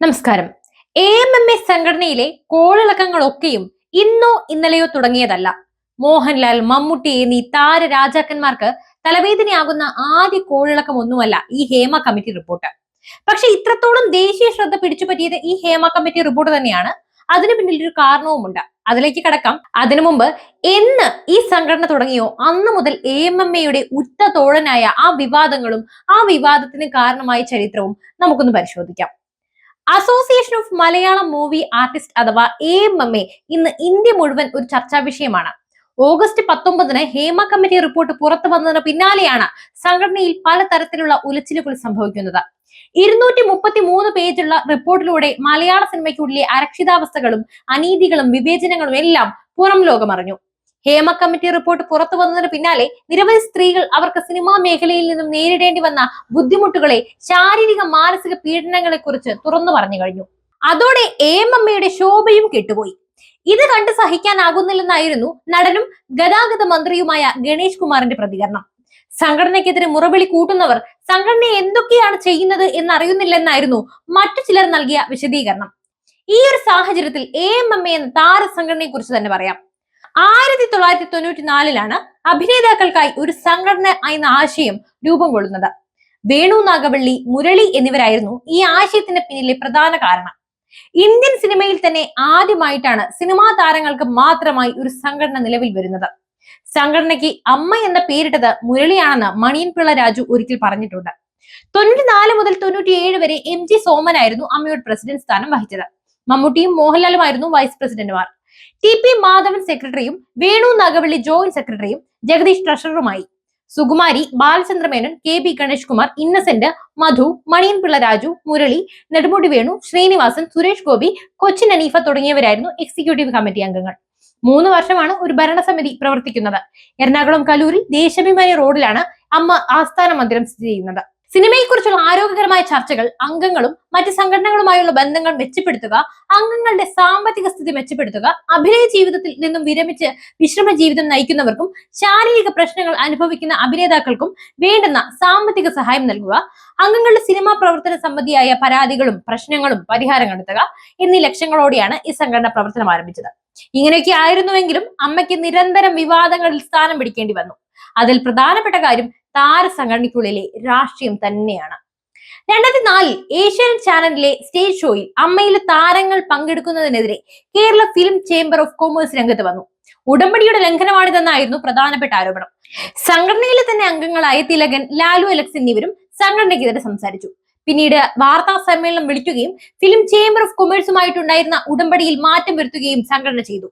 നമസ്കാരം. A M M A സംഘടനയിലെ കോളിളക്കങ്ങളൊക്കെയും ഇന്നോ ഇന്നലെയോ തുടങ്ങിയതല്ല. മോഹൻലാൽ മമ്മൂട്ടി എന്നീ താര രാജാക്കന്മാർക്ക് തലവേദനയാകുന്ന ആദ്യ കോളിളക്കം ഒന്നുമല്ല ഈ ഹേമ കമ്മിറ്റി റിപ്പോർട്ട്. പക്ഷെ ഇത്രത്തോളം ദേശീയ ശ്രദ്ധ പിടിച്ചുപറ്റിയത് ഈ ഹേമ കമ്മിറ്റി റിപ്പോർട്ട് തന്നെയാണ്. അതിനു പിന്നിൽ ഒരു കാരണവുമുണ്ട്. അതിലേക്ക് കടക്കാം. അതിനു മുമ്പ് എന്ന് ഈ സംഘടന തുടങ്ങിയോ അന്ന് മുതൽ എ എം എം എയുടെ ഉറ്റ തോഴനായ ആ വിവാദങ്ങളും ആ വിവാദത്തിന് കാരണമായ ചരിത്രവും നമുക്കൊന്ന് പരിശോധിക്കാം. Association of Malayalam movie artist അഥവാ എ എം എം എ ഇന്ന് ഇന്ത്യ മുഴുവൻ ഒരു ചർച്ചാ വിഷയമാണ്. ഓഗസ്റ്റ് പത്തൊമ്പതിന് ഹേമ കമ്മിറ്റി റിപ്പോർട്ട് പുറത്തു വന്നതിന് പിന്നാലെയാണ് സംഘടനയിൽ പലതരത്തിലുള്ള ഉലച്ചിലുകൾ സംഭവിക്കുന്നത്. ഇരുന്നൂറ്റി മുപ്പത്തി മൂന്ന് പേജുള്ള റിപ്പോർട്ടിലൂടെ മലയാള സിനിമയ്ക്കുള്ളിലെ അരക്ഷിതാവസ്ഥകളും അനീതികളും വിവേചനങ്ങളും എല്ലാം പുറം ലോകമറിഞ്ഞു. ഹേമ കമ്മിറ്റി റിപ്പോർട്ട് പുറത്തു വന്നതിന് പിന്നാലെ നിരവധി സ്ത്രീകൾ അവർക്ക് സിനിമാ മേഖലയിൽ നിന്നും നേരിടേണ്ടി വന്ന ബുദ്ധിമുട്ടുകളെ ശാരീരിക മാനസിക പീഡനങ്ങളെ കുറിച്ച് തുറന്നു പറഞ്ഞു കഴിഞ്ഞു. അതോടെ ഏമമ്മയുടെ ശോഭയും കെട്ടുപോയി. ഇത് കണ്ട് സഹിക്കാനാകുന്നില്ലെന്നായിരുന്നു നടനും ഗതാഗത മന്ത്രിയുമായ ഗണേഷ് കുമാറിന്റെ പ്രതികരണം. സംഘടനയ്ക്കെതിരെ മുറവിളി കൂട്ടുന്നവർ സംഘടന എന്തൊക്കെയാണ് ചെയ്യുന്നത് എന്നറിയുന്നില്ലെന്നായിരുന്നു മറ്റു ചിലർ നൽകിയ വിശദീകരണം. ഈ ഒരു സാഹചര്യത്തിൽ എ എം എം എ എന്ന താര സംഘടനയെ കുറിച്ച് തന്നെ പറയാം. ആയിരത്തി തൊള്ളായിരത്തി തൊണ്ണൂറ്റി നാലിലാണ് അഭിനേതാക്കൾക്കായി ഒരു സംഘടന എന്ന ആശയം രൂപം കൊള്ളുന്നത്. വേണു നാഗവള്ളി മുരളി എന്നിവരായിരുന്നു ഈ ആശയത്തിന് പിന്നിലെ പ്രധാന കാരണം. ഇന്ത്യൻ സിനിമയിൽ തന്നെ ആദ്യമായിട്ടാണ് സിനിമാ താരങ്ങൾക്ക് മാത്രമായി ഒരു സംഘടന നിലവിൽ വരുന്നത്. സംഘടനയ്ക്ക് അമ്മ എന്ന പേരിട്ടത് മുരളിയാണെന്ന് മണിയൻ പിള്ള രാജു ഒരിക്കൽ പറഞ്ഞിട്ടുണ്ട്. തൊണ്ണൂറ്റിനാല് മുതൽ തൊണ്ണൂറ്റിയേഴ് വരെ എം ജി സോമനായിരുന്നു അമ്മയുടെ പ്രസിഡന്റ് സ്ഥാനം വഹിച്ചത്. മമ്മൂട്ടിയും മോഹൻലാലുമായിരുന്നു വൈസ് പ്രസിഡന്റുമാർ. ടി പി മാധവൻ സെക്രട്ടറിയും വേണു നാഗവള്ളി ജോയിന്റ് സെക്രട്ടറിയും ജഗദീഷ് ട്രഷററുമായി. സുകുമാരി ബാലചന്ദ്രമേനോൻ കെ ബി ഗണേഷ് കുമാർ ഇന്നസെന്റ് മധു മണിയൻപിള്ള രാജു മുരളി നെടുമുടി വേണു ശ്രീനിവാസൻ സുരേഷ് ഗോപി കൊച്ചിൻ അനീഫ തുടങ്ങിയവരായിരുന്നു എക്സിക്യൂട്ടീവ് കമ്മിറ്റി അംഗങ്ങൾ. മൂന്ന് വർഷമാണ് ഒരു ഭരണസമിതി പ്രവർത്തിക്കുന്നത്. എറണാകുളം കലൂരിൽ ദേശാഭിമാനി റോഡിലാണ് അമ്മ ആസ്ഥാന മന്ദിരം സ്ഥിതി ചെയ്യുന്നത്. സിനിമയെക്കുറിച്ചുള്ള ആരോഗ്യകരമായ ചർച്ചകൾ അംഗങ്ങളും മറ്റ് സംഘടനകളുമായുള്ള ബന്ധങ്ങൾ മെച്ചപ്പെടുത്തുക അംഗങ്ങളുടെ സാമ്പത്തിക സ്ഥിതി മെച്ചപ്പെടുത്തുക അഭിനയ ജീവിതത്തിൽ നിന്നും വിരമിച്ച് വിശ്രമ ജീവിതം നയിക്കുന്നവർക്കും ശാരീരിക പ്രശ്നങ്ങൾ അനുഭവിക്കുന്ന അഭിനേതാക്കൾക്കും വേണ്ടുന്ന സാമ്പത്തിക സഹായം നൽകുക അംഗങ്ങളുടെ സിനിമാ പ്രവർത്തന സംബന്ധിയായ പരാതികളും പ്രശ്നങ്ങളും പരിഹാരം കണ്ടെത്തുക എന്നീ ലക്ഷ്യങ്ങളോടെയാണ് ഈ സംഘടന പ്രവർത്തനം ആരംഭിച്ചത്. ഇങ്ങനെയൊക്കെ ആയിരുന്നുവെങ്കിലും അമ്മയ്ക്ക് നിരന്തരം വിവാദങ്ങളിൽ സ്ഥാനം പിടിക്കേണ്ടി വന്നു. അതിൽ പ്രധാനപ്പെട്ട കാര്യം താരസംഘടനയ്ക്കുള്ളിലെ രാഷ്ട്രീയം തന്നെയാണ്. രണ്ടായിരത്തി നാലിൽ ഏഷ്യൻ ചാനലിലെ സ്റ്റേജ് ഷോയിൽ അമ്മയിലെ താരങ്ങൾ പങ്കെടുക്കുന്നതിനെതിരെ Kerala film chamber of commerce രംഗത്ത് വന്നു. ഉടമ്പടിയുടെ ലംഘനമാണിതെന്നായിരുന്നു പ്രധാനപ്പെട്ട ആരോപണം. സംഘടനയിലെ തന്നെ അംഗങ്ങളായ തിലകൻ ലാലു അലക്സ് എന്നിവരും സംഘടനയ്ക്കെതിരെ സംസാരിച്ചു. പിന്നീട് വാർത്താ സമ്മേളനം വിളിക്കുകയും ഫിലിം ചേംബർ ഓഫ് കൊമേഴ്സുമായിട്ടുണ്ടായിരുന്ന ഉടമ്പടിയിൽ മാറ്റം വരുത്തുകയും സംഘടന ചെയ്തു.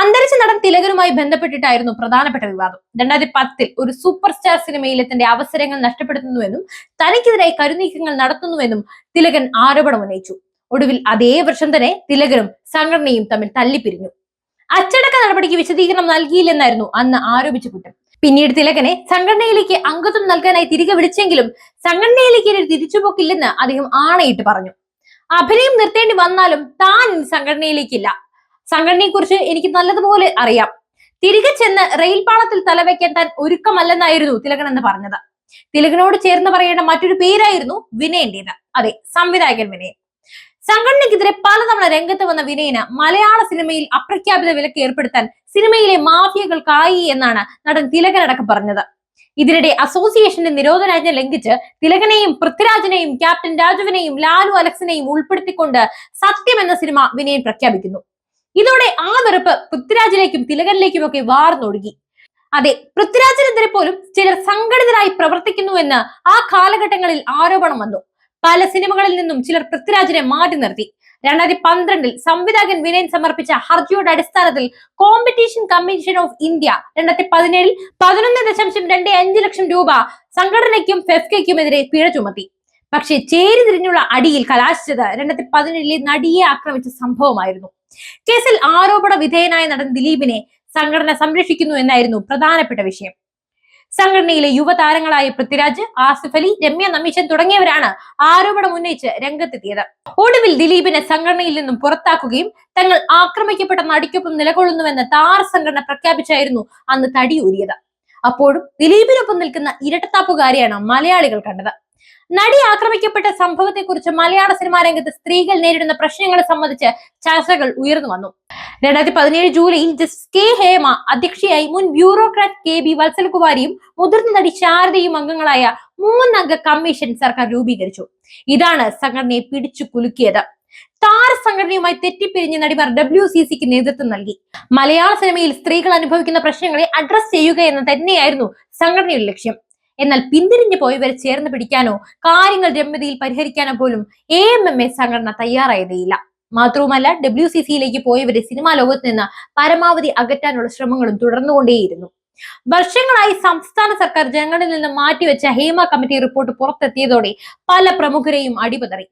അന്തരിച്ച നടൻ തിലകനുമായി ബന്ധപ്പെട്ടിട്ടായിരുന്നു പ്രധാനപ്പെട്ട വിവാദം. രണ്ടായിരത്തി പത്തിൽ ഒരു സൂപ്പർ സ്റ്റാർ സിനിമയിലെ തന്റെ അവസരങ്ങൾ നഷ്ടപ്പെടുത്തുന്നുവെന്നും തനിക്കെതിരായി കരുനീക്കങ്ങൾ നടത്തുന്നുവെന്നും തിലകൻ ആരോപണം ഉന്നയിച്ചു. ഒടുവിൽ അതേ വർഷം തന്നെ തിലകനും സംഘടനയും തമ്മിൽ തല്ലിപ്പിരിഞ്ഞു. അച്ചടക്ക നടപടിക്ക് വിശദീകരണം നൽകിയില്ലെന്നായിരുന്നു അന്ന് ആരോപിച്ച കുറ്റം. പിന്നീട് തിലകനെ സംഘടനയിലേക്ക് അംഗത്വം നൽകാനായി തിരികെ വിളിച്ചെങ്കിലും സംഘടനയിലേക്ക് ഒരു തിരിച്ചുപോക്കില്ലെന്ന് അദ്ദേഹം ആണയിട്ട് പറഞ്ഞു. അഭിനയം നിർത്തേണ്ടി വന്നാലും താൻ സംഘടനയിലേക്കില്ല. സംഘടനയെ കുറിച്ച് എനിക്ക് നല്ലതുപോലെ അറിയാം. തിരികെ ചെന്ന് റെയിൽ പാളത്തിൽ തലവെക്കാൻ താൻ ഒരുക്കമല്ലെന്നായിരുന്നു തിലകൻ എന്ന് പറഞ്ഞത്. തിലകനോട് ചേർന്ന് പറയേണ്ട മറ്റൊരു പേരായിരുന്നു വിനയന്റേത് അതെ സംവിധായകൻ വിനയൻ. സംഘടനയ്ക്കെതിരെ പലതവണ രംഗത്ത് വന്ന വിനയന് മലയാള സിനിമയിൽ അപ്രഖ്യാപിത വിലക്ക് ഏർപ്പെടുത്താൻ സിനിമയിലെ മാഫിയകൾക്കായി എന്നാണ് നടൻ തിലകൻ അടക്കം പറഞ്ഞത്. ഇതിനിടെ അസോസിയേഷന്റെ നിരോധനാജ്ഞ ലംഘിച്ച് തിലകനെയും പൃഥ്വിരാജിനെയും ക്യാപ്റ്റൻ രാജുവിനെയും ലാലു അലക്സിനെയും ഉൾപ്പെടുത്തിക്കൊണ്ട് സത്യം എന്ന സിനിമ വിനയൻ പ്രഖ്യാപിക്കുന്നു. ഇതോടെ ആ വെറുപ്പ് പൃഥ്വിരാജിലേക്കും തിലകനിലേക്കും ഒക്കെ വാർന്നൊഴുകി അതെ പൃഥ്വിരാജിനെതിരെ പോലും ചിലർ സംഘടിതരായി പ്രവർത്തിക്കുന്നുവെന്ന് ആ കാലഘട്ടങ്ങളിൽ ആരോപണം വന്നു. പല സിനിമകളിൽ നിന്നും ചിലർ പൃഥ്വിരാജിനെ മാറ്റി നിർത്തി. രണ്ടായിരത്തി പന്ത്രണ്ടിൽ സംവിധായകൻ വിനയൻ സമർപ്പിച്ച ഹർജിയുടെ അടിസ്ഥാനത്തിൽ കോമ്പറ്റീഷൻ കമ്മീഷൻ ഓഫ് ഇന്ത്യ രണ്ടായിരത്തി പതിനേഴിൽ പതിനൊന്ന് ദശാംശം രണ്ട് അഞ്ച് ലക്ഷം രൂപ സംഘടനയ്ക്കും ഫെഫ്കയ്ക്കും എതിരെ പിഴ ചുമത്തി. പക്ഷേ ചേരി തിരിഞ്ഞുള്ള അടിയിൽ കലാശിച്ചത് രണ്ടായിരത്തി പതിനേഴിലെ നടിയെ ആക്രമിച്ച സംഭവമായിരുന്നു. കേസിൽ ആരോപണ വിധേയനായ നടൻ ദിലീപിനെ സംഘടന സംരക്ഷിക്കുന്നു എന്നായിരുന്നു പ്രധാനപ്പെട്ട വിഷയം. സംഘടനയിലെ യുവതാരങ്ങളായ പൃഥ്വിരാജ് ആസിഫ് അലി രമ്യ നമീശൻ തുടങ്ങിയവരാണ് ആരോപണം ഉന്നയിച്ച് രംഗത്തെത്തിയത്. ഒടുവിൽ ദിലീപിനെ സംഘടനയിൽ നിന്നും പുറത്താക്കുകയും തങ്ങൾ ആക്രമിക്കപ്പെട്ട നടിക്കൊപ്പം നിലകൊള്ളുന്നുവെന്ന് താർ സംഘടന പ്രഖ്യാപിച്ചായിരുന്നു അന്ന് തടിയൂരിയത്. അപ്പോഴും ദിലീപിനൊപ്പം നിൽക്കുന്ന ഇരട്ടത്താപ്പുകാരിയാണ് മലയാളികൾ കണ്ടത്. നടി ആക്രമിക്കപ്പെട്ട സംഭവത്തെക്കുറിച്ച് മലയാള സിനിമാ രംഗത്ത് സ്ത്രീകൾ നേരിടുന്ന പ്രശ്നങ്ങളെ സംബന്ധിച്ച് ചർച്ചകൾ ഉയർന്നു വന്നു. രണ്ടായിരത്തി പതിനേഴ് ജൂലൈയിൽ ജസ്റ്റിസ് കെ ഹേമ അധ്യക്ഷയായി മുൻ ബ്യൂറോക്രാറ്റ് കെ ബി വത്സലകുമാരിയും മുതിർന്ന നടി ശാരദയും അംഗങ്ങളായ മൂന്നംഗ കമ്മീഷൻ സർക്കാർ രൂപീകരിച്ചു. ഇതാണ് സംഘടനയെ പിടിച്ചു കുലുക്കിയത്. താര സംഘടനയുമായി തെറ്റിപ്പിരിഞ്ഞ നടിമാർ ഡബ്ല്യു സി സിക്ക് നേതൃത്വം നൽകി. മലയാള സിനിമയിൽ സ്ത്രീകൾ അനുഭവിക്കുന്ന പ്രശ്നങ്ങളെ അഡ്രസ് ചെയ്യുക എന്ന് തന്നെയായിരുന്നു സംഘടനയുടെ ലക്ഷ്യം. എന്നാൽ പിന്തിരിഞ്ഞു പോയവരെ ചേർന്ന് പിടിക്കാനോ കാര്യങ്ങൾ രമ്യതയിൽ പരിഹരിക്കാനോ പോലും എ എം എം എ സംഘടന തയ്യാറായതേയില്ല. മാത്രവുമല്ല ഡബ്ല്യു സി സിയിലേക്ക് പോയവരെ സിനിമാ ലോകത്ത് നിന്ന് പരമാവധി അകറ്റാനുള്ള ശ്രമങ്ങളും തുടർന്നുകൊണ്ടേയിരുന്നു. വർഷങ്ങളായി സംസ്ഥാന സർക്കാർ ജനങ്ങളിൽ നിന്ന് മാറ്റിവെച്ച ഹേമ കമ്മിറ്റി റിപ്പോർട്ട് പുറത്തെത്തിയതോടെ പല പ്രമുഖരെയും അടിപതറി.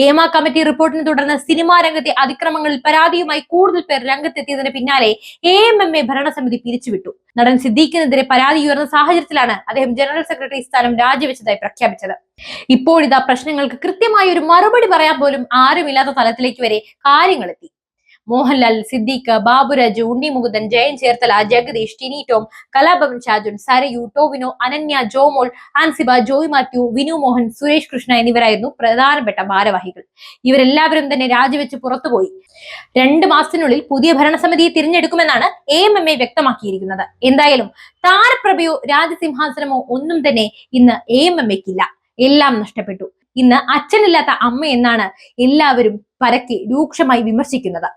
ഹേമ കമ്മിറ്റി റിപ്പോർട്ടിനെ തുടർന്ന് സിനിമാ രംഗത്തെ അതിക്രമങ്ങളിൽ പരാതിയുമായി കൂടുതൽ പേർ രംഗത്തെത്തിയതിന് പിന്നാലെ എ എം എം എ ഭരണസമിതി പിരിച്ചുവിട്ടു. നടൻ സിദ്ദീഖിനെതിരെ പരാതി ഉയർന്ന സാഹചര്യത്തിലാണ് അദ്ദേഹം ജനറൽ സെക്രട്ടറി സ്ഥാനം രാജിവെച്ചതായി പ്രഖ്യാപിച്ചത്. ഇപ്പോഴിതാ പ്രശ്നങ്ങൾക്ക് കൃത്യമായ ഒരു മറുപടി പറയാൻ പോലും ആരുമില്ലാത്ത തലത്തിലേക്ക് വരെ കാര്യങ്ങളെത്തി. മോഹൻലാൽ സിദ്ദീഖ് ബാബുരാജ് ഉണ്ണി മുകുന്ദൻ ജയൻ ചേർത്തല ജഗദീഷ് ടിനി ടോം കലാഭവൻ ഷാജുൻ സരയു ടോവിനോ അനന്യ ജോമോൾ ആൻസിബ ജോയ് മാത്യു വിനു മോഹൻ സുരേഷ് കൃഷ്ണ എന്നിവരായിരുന്നു പ്രധാനപ്പെട്ട ഭാരവാഹികൾ. ഇവരെല്ലാവരും തന്നെ രാജിവെച്ച് പുറത്തുപോയി. രണ്ട് മാസത്തിനുള്ളിൽ പുതിയ ഭരണസമിതിയെ തിരഞ്ഞെടുക്കുമെന്നാണ് എ എം എം എ വ്യക്തമാക്കിയിരിക്കുന്നത്. എന്തായാലും താരപ്രഭയോ രാജസിംഹാസനമോ ഒന്നും തന്നെ ഇന്ന് എ എം എം എക്കില്ല. എല്ലാം നഷ്ടപ്പെട്ടു. ഇന്ന് അച്ഛനില്ലാത്ത അമ്മ എന്നാണ് എല്ലാവരും പരക്കെ രൂക്ഷമായി വിമർശിക്കുന്നത്.